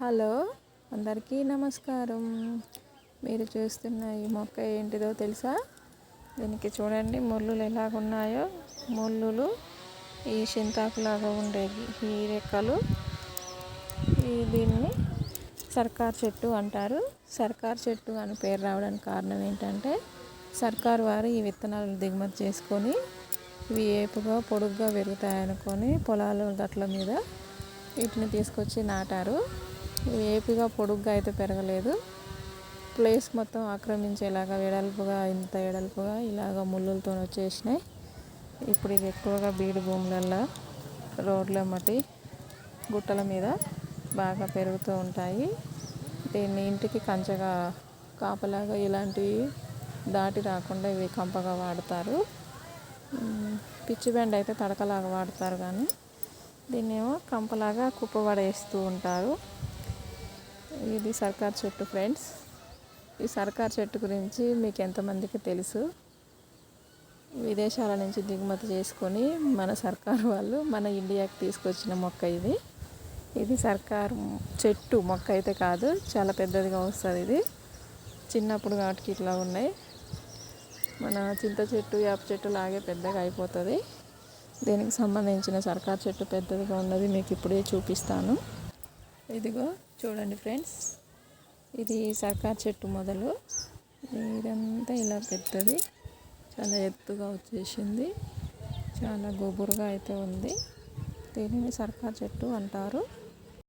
Hello అందరికీ నమస్కారం. మీరు చూస్తున్న ఈ మొక్క ఏంటిదో తెలుసా? దీనికి చూడండి ముళ్ళులు ఎలాగున్నాయో. ముళ్ళులు ఈ చింతాకులాగా ఉండే ఈ రెక్కలు ఈ దీన్ని సర్కార్ చెట్టు అంటారు. సర్కార్ చెట్టు అని పేరు రావడానికి కారణం ఏంటంటే సర్కార్ వారు ఈ విత్తనాలను దిగుమతి చేసుకొని ఇవి ఏపుగా పొడుగ్గా పెరుగుతాయనుకొని పొలాలు గట్ల మీద వీటిని తీసుకొచ్చి నాటారు. ఏపుగా పొడుగ్గా అయితే పెరగలేదు. ప్లేస్ మొత్తం ఆక్రమించేలాగా వెడల్పుగా ఇంత వెడల్పుగా ఇలాగ ముళ్ళులతో వచ్చేసినాయి. ఇప్పుడు ఇది ఎక్కువగా బీడు భూములల్లో రోడ్ల మట్టి గుట్టల మీద బాగా పెరుగుతూ ఉంటాయి. దీన్ని ఇంటికి కంచగా కాపలాగా ఇలాంటివి దాటి రాకుండా ఇవి కంపగా వాడతారు. పిచ్చి బెండ అయితే తడకలాగా వాడతారు కానీ దీన్నేమో కంపలాగా కుప్ప పడేస్తూ ఉంటారు. ఇది సర్కార్ చెట్టు ఫ్రెండ్స్. ఈ సర్కార్ చెట్టు గురించి మీకు ఎంతమందికి తెలుసు? విదేశాల నుంచి దిగుమతి చేసుకొని మన సర్కార్ వాళ్ళు మన ఇండియాకి తీసుకొచ్చిన మొక్క ఇది. ఇది సర్కార్ చెట్టు మొక్క అయితే కాదు చాలా పెద్దదిగా వస్తుంది ఇది. చిన్నప్పుడు వాటికి ఇట్లా ఉన్నాయి. మన చింత చెట్టు వేప చెట్టు లాగే పెద్దగా అయిపోతుంది. దీనికి సంబంధించిన సర్కార్ చెట్టు పెద్దదిగా ఉన్నది మీకు ఇప్పుడే చూపిస్తాను. ఇదిగో చూడండి ఫ్రెండ్స్. ఇది సర్కార్ చెట్టు మొదలు. ఇదంతా ఇలా పెద్దది. చాలా ఎత్తుగా వచ్చేసింది. చాలా గొబురుగా అయితే ఉంది. దీనిని సర్కార్ చెట్టు అంటారు.